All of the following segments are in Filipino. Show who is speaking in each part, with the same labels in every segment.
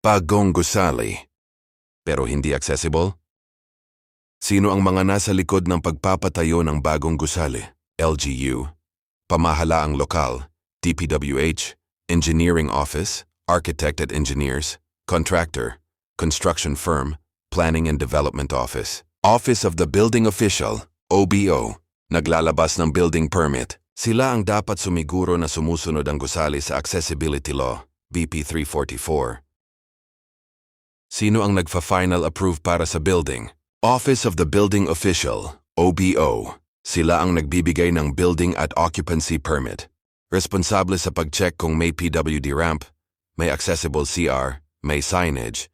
Speaker 1: Bagong gusali. Pero hindi accessible? Sino ang mga nasa likod ng pagpapatayo ng bagong gusali? LGU, Pamahalaang Lokal, DPWH, Engineering Office, Architect at Engineers, Contractor, Construction Firm, Planning and Development Office, Office of the Building Official, OBO, naglalabas ng building permit. Sila ang dapat sumiguro na sumusunod ang gusali sa Accessibility Law, BP 344. Sino ang nagfa-final approve para sa building? Office of the Building Official, OBO. Sila ang nagbibigay ng building at occupancy permit. Responsable sa pag-check kung may PWD ramp, may accessible CR, may signage,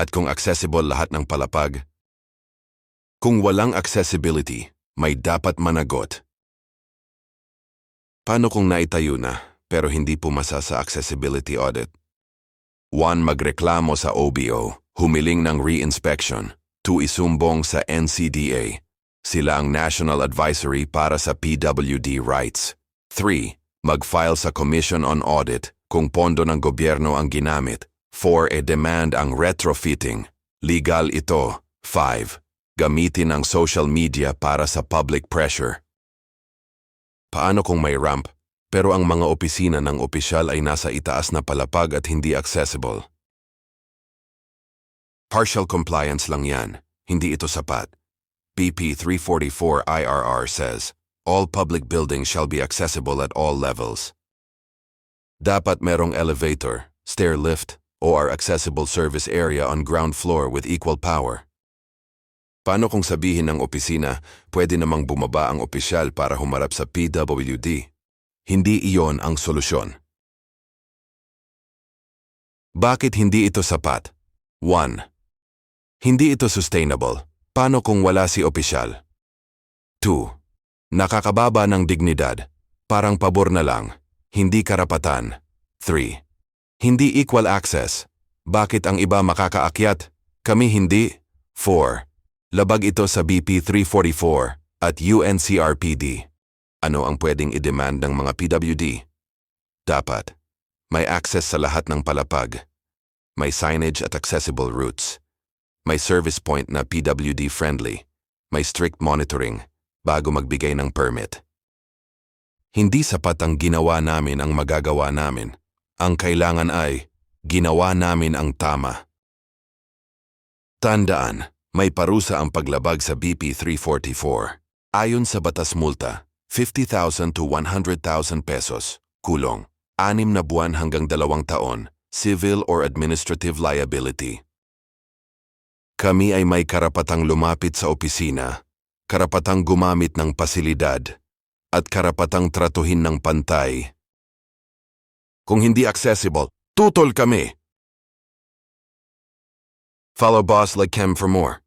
Speaker 1: at kung accessible lahat ng palapag. Kung walang accessibility, may dapat managot. Paano kung naitayo na, pero hindi pumasa sa accessibility audit? 1. Magreklamo sa OBO, humiling ng re-inspection. 2. Isumbong sa NCDA. Sila ang National Advisory para sa PWD rights. 3. Mag-file sa Commission on Audit kung pondo ng gobyerno ang ginamit. 4. E-demand ang retrofitting. Legal ito. 5. Gamitin ang social media para sa public pressure. Paano kung may ramp, pero ang mga opisina ng opisyal ay nasa itaas na palapag at hindi accessible? Partial compliance lang yan, hindi ito sapat. BP 344 IRR says, all public buildings shall be accessible at all levels. Dapat merong elevator, stair lift, or accessible service area on ground floor with equal power. Paano kung sabihin ng opisina, pwede namang bumaba ang opisyal para humarap sa PWD? Hindi iyon ang solusyon. Bakit hindi ito sapat? 1. Hindi ito sustainable. Paano kung wala si opisyal? 2. Nakakababa ng dignidad. Parang pabor na lang. Hindi karapatan. 3. Hindi equal access. Bakit ang iba makakaakyat? Kami hindi. 4. Labag ito sa BP 344 at UNCRPD. Ano ang pwedeng i-demand ng mga PWD? Dapat. May access sa lahat ng palapag. May signage at accessible routes. May service point na PWD friendly. May strict monitoring bago magbigay ng permit. Hindi sapat ang ginawa namin ang magagawa namin. Ang kailangan ay ginawa namin ang tama. Tandaan, may parusa ang paglabag sa BP 344. Ayon sa batas multa, 50,000 to 100,000 pesos, kulong, anim na buwan hanggang dalawang taon, civil or administrative liability. Kami ay may karapatang lumapit sa opisina, karapatang gumamit ng pasilidad, at karapatang tratuhin ng pantay. Kung hindi accessible, tutol kami! Follow Boss like for more.